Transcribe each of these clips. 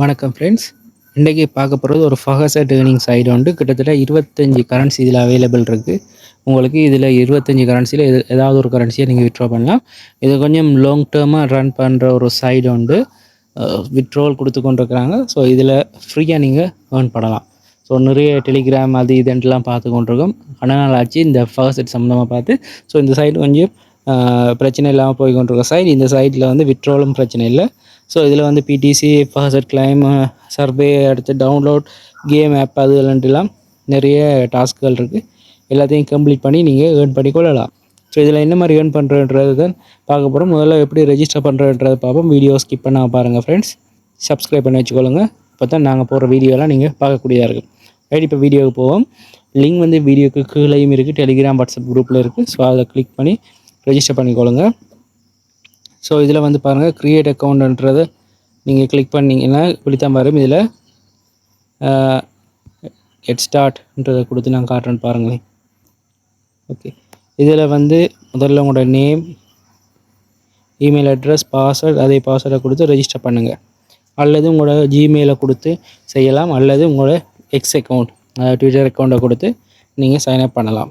வணக்கம் ஃப்ரெண்ட்ஸ் இன்றைக்கி பார்க்க போகிறது ஒரு ஃபகசட் ஏர்னிங் சைடு வந்து கிட்டத்தட்ட இருபத்தஞ்சி கரன்சி இதில் அவைலபிள் இருக்குது உங்களுக்கு இதில் இருபத்தஞ்சி கரன்சியில் எது ஏதாவது ஒரு கரன்சியை நீங்கள் விட்ரா பண்ணலாம். இது கொஞ்சம் லாங் டேர்மாக ரன் பண்ணுற ஒரு சைடு வந்து விட்ரோல் கொடுத்து கொண்டிருக்கிறாங்க. ஸோ இதில் ஃப்ரீயாக நீங்கள் ஏர்ன் பண்ணலாம். ஸோ நிறைய டெலிகிராம் அது இதுன்ட்டுலாம் பார்த்து கொண்டிருக்கோம். ஆனால் நாள் ஆச்சு. இந்த ஃபகசட் சம்மந்தமாக பார்த்து. ஸோ இந்த சைடு கொஞ்சம் பிரச்சனை இல்லாமல் போய் கொண்டிருக்க சைடு இந்த சைடில் வந்து விட்ரோலும் பிரச்சனை இல்லை. ஸோ இதில் வந்து பிடிசி ஃபர்ஸ்ட் கிளைம் சர்வே அடுத்து டவுன்லோட் கேம் ஆப் அது இல்லாண்டுலாம் நிறைய டாஸ்க்குகள் இருக்குது எல்லாத்தையும் கம்ப்ளீட் பண்ணி நீங்கள் ஏர்ன் பண்ணி கொள்ளலாம். ஸோ இதில் என்ன மாதிரி ஏர்ன் பண்ணுறன்றது தான் பார்க்க போகிறோம் முதல்ல எப்படி ரெஜிஸ்டர் பண்ணுறன்றதை பார்ப்போம். வீடியோ ஸ்கிப் பண்ண பாருங்கள் ஃப்ரெண்ட்ஸ் சப்ஸ்கிரைப் பண்ணி வச்சுக்கொள்ளுங்க இப்போ தான் நாங்கள் போகிற வீடியோலாம் நீங்கள் பார்க்கக்கூடியதாக இருக்கும். ரைட் இப்போ வீடியோவுக்கு போவோம். லிங்க் வந்து வீடியோக்கு கீழேயும் இருக்குது டெலிகிராம் வாட்ஸ்அப் குரூப்பில் இருக்குது ஸோ அதை கிளிக் பண்ணி ரெஜிஸ்டர் பண்ணிக்கொள்ளுங்க ஸோ இதில் வந்து பாருங்கள் க்ரியேட் அக்கௌண்ட்ன்றதை நீங்கள் கிளிக் பண்ணிங்கன்னா இப்படித்தான் வரும். இதில் கெட் ஸ்டார்ட்ன்றதை கொடுத்து நான் காட்டுறேன்னு பாருங்களேன். ஓகே இதில் வந்து முதல்ல உங்களோட நேம் இமெயில் அட்ரஸ் பாஸ்வேர்ட் அதே பாஸ்வேர்டை கொடுத்து ரெஜிஸ்டர் பண்ணுங்கள் அல்லது உங்களோட ஜிமெயிலை கொடுத்து செய்யலாம். அல்லது உங்களோட எக்ஸ் அக்கௌண்ட் ட்விட்டர் அக்கௌண்ட்டை கொடுத்து நீங்கள் சைன்அப் பண்ணலாம்.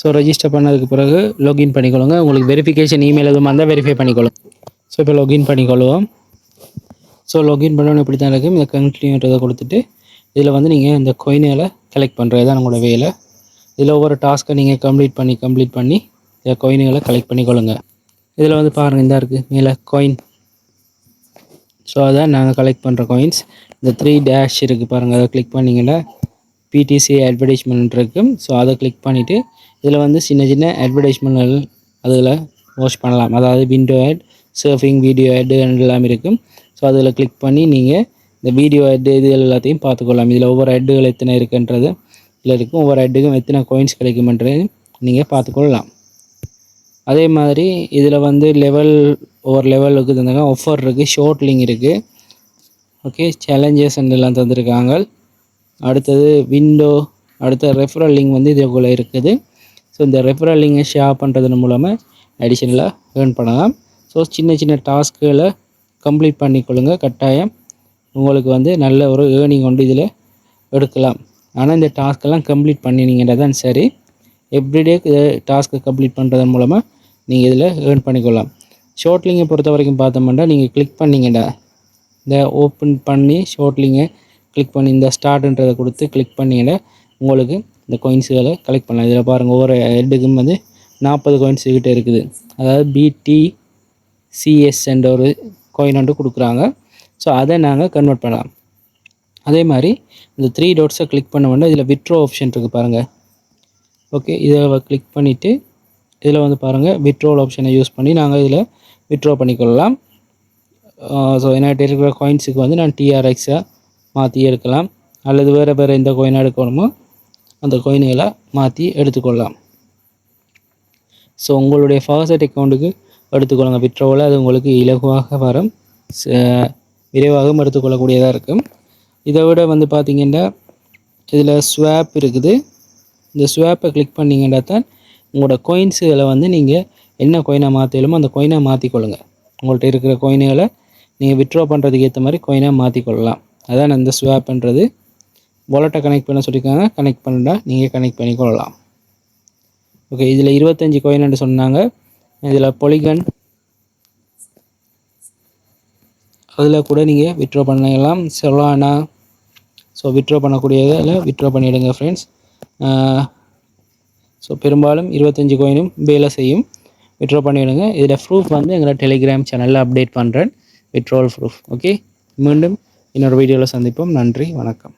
ஸோ ரெஜிஸ்டர் பண்ணதுக்கு பிறகு லாகின் பண்ணிக்கொள்ளுங்க. உங்களுக்கு வெரிஃபிகேஷன் இமெயில் எதுவும் வந்தால் வெரிஃபை பண்ணிக்கொள்ளும் ஸோ இப்போ லாகின் பண்ணிக்கொள்ளுவோம். ஸோ லாகின் பண்ணணும் இப்படி தான் இருக்கும். இந்த கண்டினியூன்றதை கொடுத்துட்டு இதில் வந்து நீங்கள் இந்த கொயினில் கலெக்ட் பண்ணுறது தான் உங்களோட வேலை. இதில் ஒவ்வொரு டாஸ்க்கை நீங்கள் கம்ப்ளீட் பண்ணி கம்ப்ளீட் பண்ணி இந்த கொயின்களை கலெக்ட் பண்ணிக்கொள்ளுங்க. இதில் வந்து பாருங்கள் இந்த இருக்குது மேலே கொயின் ஸோ அதான் நாங்கள் கலெக்ட் பண்ணுற காயின்ஸ் இந்த த்ரீ டேஷ் இருக்குது பாருங்கள் அதை கிளிக் பண்ணிங்கன்னா பிடிசி அட்வர்டைஸ்மெண்ட் இருக்குது ஸோ அதை கிளிக் பண்ணிவிட்டு இதில் வந்து சின்ன சின்ன அட்வர்டைஸ்மெண்ட்கள் அதில் வாஷ் பண்ணலாம். அதாவது window ad surfing video ad எல்லாம் இருக்கும். ஸோ அதில் கிளிக் பண்ணி நீங்கள் இந்த வீடியோ ஆட் இது எல்லாத்தையும் பார்த்துக்கொள்ளலாம். இதில் ஒவ்வொரு ஆட்டுகள் எத்தனை இருக்குன்றது இதில் இருக்கும். ஒவ்வொரு ஆட்டுக்கும் எத்தனை கோயின்ஸ் கிடைக்குமன்றது நீங்கள் பார்த்துக்கொள்ளலாம். அதே மாதிரி இதில் வந்து லெவல் ஒவ்வொரு லெவலுக்கு தந்தாங்க ஆஃபர் இருக்குது ஷார்ட் லிங்க் இருக்குது ஓகே சேலஞ்சஸ் எல்லாம் தந்திருக்காங்க. அடுத்தது விண்டோ அடுத்த ரெஃபரல் லிங்க் வந்து இதுக்குள்ளே இருக்குது. ஸோ இந்த ரெஃபரல் லிங்கை ஷேர் பண்ணுறதன் மூலமாக அடிஷ்னலாக ஏர்ன் பண்ணலாம். ஸோ சின்ன சின்ன டாஸ்க்குகளை கம்ப்ளீட் பண்ணிக்கொள்ளுங்க. கட்டாயம் உங்களுக்கு வந்து நல்ல ஒரு ஏர்னிங் வந்து இதில் எடுக்கலாம். ஆனால் இந்த டாஸ்க்கெல்லாம் கம்ப்ளீட் பண்ணினீங்கன்னா தான் சரி எவ்ரிடே டாஸ்க்கை கம்ப்ளீட் பண்ணுறதன் மூலமாக நீங்கள் இதில் ஏர்ன் பண்ணிக்கொள்ளலாம். ஷார்ட் லிங்கை பொறுத்த வரைக்கும் பார்த்தோம்னா நீங்கள் கிளிக் பண்ணிங்கடா இந்த ஓப்பன் பண்ணி ஷார்ட் லிங்கை கிளிக் பண்ணி இந்த ஸ்டார்ட்ன்றதை கொடுத்து கிளிக் பண்ணிங்கன்னா உங்களுக்கு இந்த கொயின்ஸுகளை கலெக்ட் பண்ணலாம். இதில் பாருங்கள் ஒவ்வொரு ஹெட்டுக்கும் வந்து நாற்பது கோயின்ஸ் கிட்டே இருக்குது. அதாவது பிடி சிஎஸ் என்ற ஒரு கோயின் வந்து கொடுக்குறாங்க. ஸோ அதை நாங்கள் கன்வெர்ட் பண்ணலாம். அதே மாதிரி இந்த த்ரீ டோட்ஸை கிளிக் பண்ண உடனே இதில் விட்ரோ ஆப்ஷன் இருக்குது பாருங்கள் ஓகே இதில் கிளிக் பண்ணிவிட்டு இதில் வந்து பாருங்கள் விட்ரோல் ஆப்ஷனை யூஸ் பண்ணி நாங்கள் இதில் விட்ரோ பண்ணிக்கொள்ளலாம். Uh, ஸோ என்கிட்ட இருக்கிற காயின்ஸுக்கு வந்து நான் டிஆர்எக்ஸை மாற்றி எடுக்கலாம். அல்லது வேறு வேறு எந்த கோயினை எடுக்கணுமோ அந்த கோயின்களை மாற்றி எடுத்துக்கொள்ளலாம். ஸோ உங்களுடைய ஃபாசட் அக்கௌண்ட்டுக்கு எடுத்துக்கொள்ளுங்க. விட்ரோவில் அது உங்களுக்கு இலகுவாக வரும். விரைவாகவும் எடுத்துக்கொள்ளக்கூடியதாக இருக்கும். இதை விட வந்து பார்த்திங்கன்னா இதில் ஸ்வாப் இருக்குது. இந்த ஸ்வாப்பை கிளிக் பண்ணிங்கன்னா தான் உங்களோட கோயின்ஸுகளை வந்து நீங்கள் என்ன கோயினை மாற்றலுமோ அந்த கோயினை மாற்றிக்கொள்ளுங்க உங்கள்கிட்ட இருக்கிற கோயின்களை நீங்கள் விட்ரா பண்ணுறதுக்கு ஏற்ற மாதிரி கோயினாக மாற்றிக்கொள்ளலாம் அதான் இந்த ஸ்வாப்ன்றது வாலெட்டை கனெக்ட் பண்ண சொல்லியிருக்காங்க. கனெக்ட் பண்ணால் நீங்கள் கனெக்ட் பண்ணிக்கொள்ளலாம் ஓகே இதில் இருபத்தஞ்சி கோயின்னு சொன்னாங்க. இதில் பொலிகன் அதில் கூட நீங்கள் விட்ரா பண்ணலாம். சொலானா ஸோ விட்ரா பண்ணக்கூடியதில் விட்ரா பண்ணிவிடுங்க ஃப்ரெண்ட்ஸ் ஸோ பெரும்பாலும் இருபத்தஞ்சி கோயினும் வேலை செய்யும். விட்ரா பண்ணிவிடுங்க இதில் ப்ரூஃப் வந்து எங்களோட டெலிகிராம் சேனலில் அப்டேட் பண்ணுறேன் விட்ரோல் ப்ரூஃப் ஓகே மீண்டும் இன்னொரு வீடியோவில் சந்திப்போம். நன்றி வணக்கம்.